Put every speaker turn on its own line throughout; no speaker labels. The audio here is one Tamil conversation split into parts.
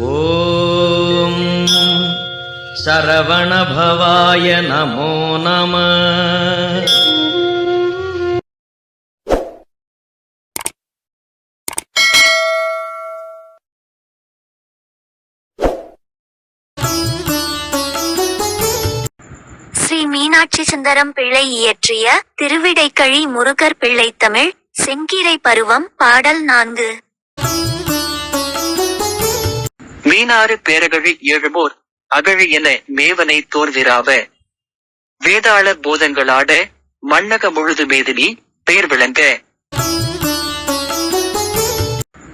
ஓம். சரவணபவாய நமோ நம.
ஸ்ரீ மீனாட்சி சுந்தரம் பிள்ளை இயற்றிய திருவிடைக்கழி முருகர் பிள்ளை தமிழ் செங்கீரை பருவம் பாடல் நான்கு.
பதினாறு பேரகழி எழுபோர் அகழி என மேவனை தோர்விராவ வேதாள போதங்களாட மண்ணக முழுது மேதினி பெயர் விளங்க.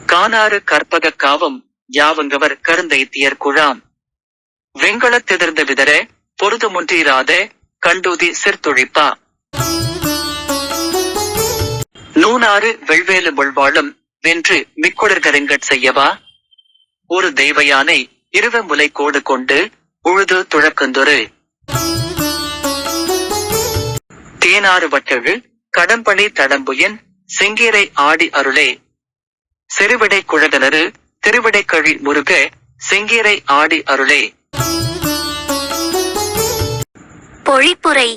கானாறு கற்பக காவம் யாவங்கவர் கருந்தைத்தியர் குழாம் வெண்கலத்திதிர்ந்த விதர பொருது முன்றீராத கண்டூதி சிற்தொழிப்பா. நூனாறு வெள்வேலு முள்வாளும் வென்று மிக்குடர்கருங்கட் செய்யவா. ஒரு தெய்வயானை இருவ முலை கோடு கொண்டு உழுது துழக்கந்தொரு. தேனாறு வட்டழு கடம்பளி தடம்புயன் செங்கீரை ஆடி அருளே. செருவிடை குழகனரு திருவிடைக்கழி முருக செங்கீரை ஆடி அருளே.
பொழிப்புரை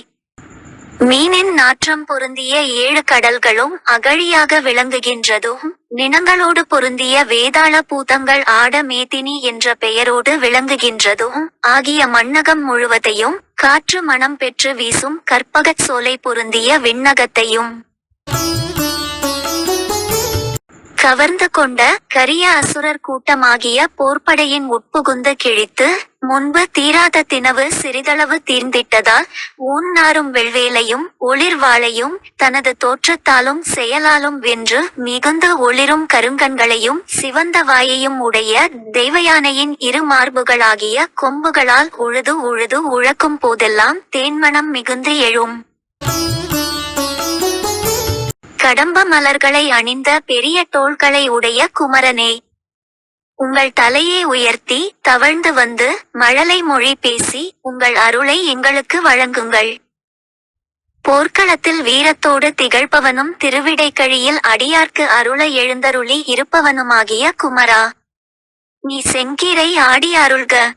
மீனின் நாற்றம் பொருந்திய ஏழு கடல்களும் அகழியாக விளங்குகின்றதும் நினங்களோடு பொருந்திய வேதாள பூதங்கள் ஆட மேதினி என்ற பெயரோடு விளங்குகின்றதும் ஆகிய மண்ணகம் முழுவதையும் காற்று மணம் பெற்று வீசும் கற்பகச் சோலை பொருந்திய விண்ணகத்தையும். கவர்ந்து கொண்ட கரிய அசுரர் கூட்டமாகிய போர்ப்படையின் உட்புகுந்து கிழித்து முன்பு தீராத தினவு சிறிதளவு தீர்ந்திட்டதால் ஊன் நாரும் வெள்வேலையும் ஒளிர்வாளையும் தனது தோற்றத்தாலும் செயலாலும் வென்று மிகுந்த ஒளிரும் கருங்கண்களையும் சிவந்த வாயையும் உடைய தெய்வயானையின் இரு மார்புகளாகிய கொம்புகளால் உழுது உழுது உழக்கும் போதெல்லாம் தேன்மணம் மிகுந்து எழும். கடம்ப மலர்களை அணிந்த பெரிய தோள்களை உடைய குமரனே. உங்கள் தலையை உயர்த்தி தவழ்ந்து வந்து மழலை மொழி பேசி உங்கள் அருளை எங்களுக்கு வழங்குங்கள். போர்க்களத்தில் வீரத்தோடு திகழ்பவனும் திருவிடைக்கழியில் அடியார்க்கு அருள எழுந்தருளி இருப்பவனுமாகிய குமரா. நீ செங்கீரை ஆடி அருள்க.